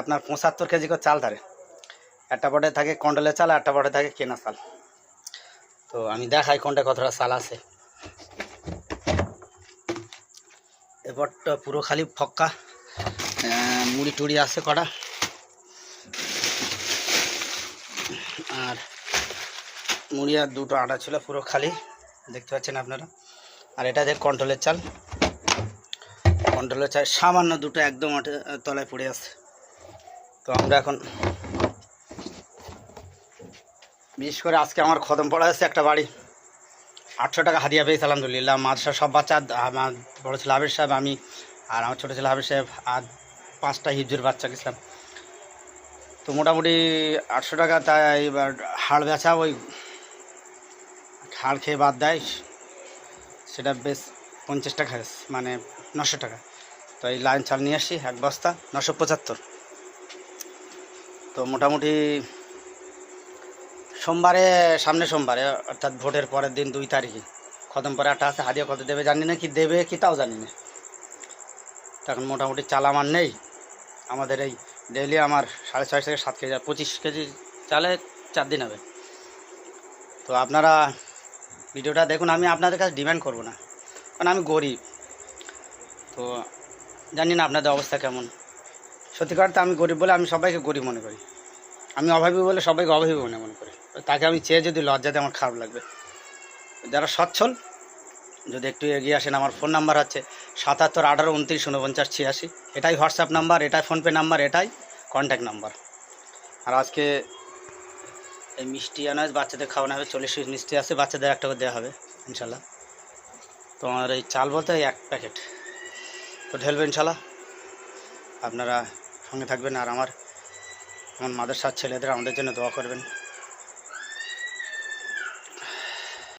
আপনার পঁচাত্তর কেজি করে চাল ধরে। একটা পটে থাকে কন্ট্রোলের চাল একটা পটে থাকে কেনা চাল। তো আমি দেখাই কোনটা কতটা চাল আছে। এবারটা পুরো খালি ফক্কা। মুড়ি টুড়ি আছে কটা। আর মুড়ি আর দুটো আটা ছিল পুরো খালি। দেখতে পাচ্ছেন আপনারা। আর এটা যে কন্ট্রোলের চাল। কন্ট্রোলের চাল সামান্য দুটো একদম তলায় পড়ে আছে। তো আমরা এখন বিশেষ করে আজকে আমার খতম পড়া আছে একটা বাড়ি। আটশো টাকা হারিয়ে পেয়েছি, আলহামদুলিল্লাহ। মাদ্রাসার সব বাচ্চা, আমার বড়ো ছেলে হাবির সাহেব, আমি আর আমার ছোটো ছেলে হাবির সাহেব আর পাঁচটা হিজুর বাচ্চা গেছিলাম। তো মোটামুটি আটশো টাকা, তাই এবার হাড় বেচা ওই হাড় খেয়ে বাদ দেয়। সেটা বেশ পঞ্চাশ টাকা মানে নশো টাকা। তো এই লাইন চাল নিয়ে আসি, এক বস্তা, নশো পঁচাত্তর। তো মোটামুটি সোমবারে, সামনে সোমবারে, অর্থাৎ ভোটের পরের দিন দুই তারিখে। খতম পরে একটা আছে, হাদিয়া কত দেবে জানি না, কি দেবে কি তাও জানি না। তখন মোটামুটি চাল আমার নেই। আমাদের এই ডেইলি আমার সাড়ে ছয় থেকে সাত কেজি, পঁচিশ কেজি চালে চার দিন হবে। তো আপনারা ভিডিওটা দেখুন, আমি আপনাদের কাছে ডিমান্ড করব না। কারণ আমি গরিব। তো জানি না আপনাদের অবস্থা কেমন। সত্যিকার তো আমি গরিব বলে আমি সবাইকে গরিব মনে করি। আমি অভাবী বলে সবাইকে অভাবী মনে মনে করি। তাকে আমি চেয়ে যদি লজ্জাতে আমার খারাপ লাগবে। যারা সচ্ছল, যদি একটু এগিয়ে আসেন, আমার ফোন নাম্বার হচ্ছে সাতাত্তর আঠারো, উনত্রিশ উনপঞ্চাশ ছিয়াশি। এটাই হোয়াটসঅ্যাপ নাম্বার, এটাই ফোনপে নাম্বার, এটাই কন্ট্যাক্ট নাম্বার। আর আজকে এই মিষ্টি আনাজ বাচ্চাদের খাওয়ানো হবে, চল্লিশ পিস মিষ্টি আছে, বাচ্চাদের একটা করে দেওয়া হবে, ইনশাল্লাহ। তো আমার এই চাল বলতে এক প্যাকেট। তো ঢেলবে ইনশাল্লাহ। আপনারা সঙ্গে থাকবেন আর আমার আমার মাদ্রাসার ছেলেদের আমাদের জন্য দোয়া করবেন।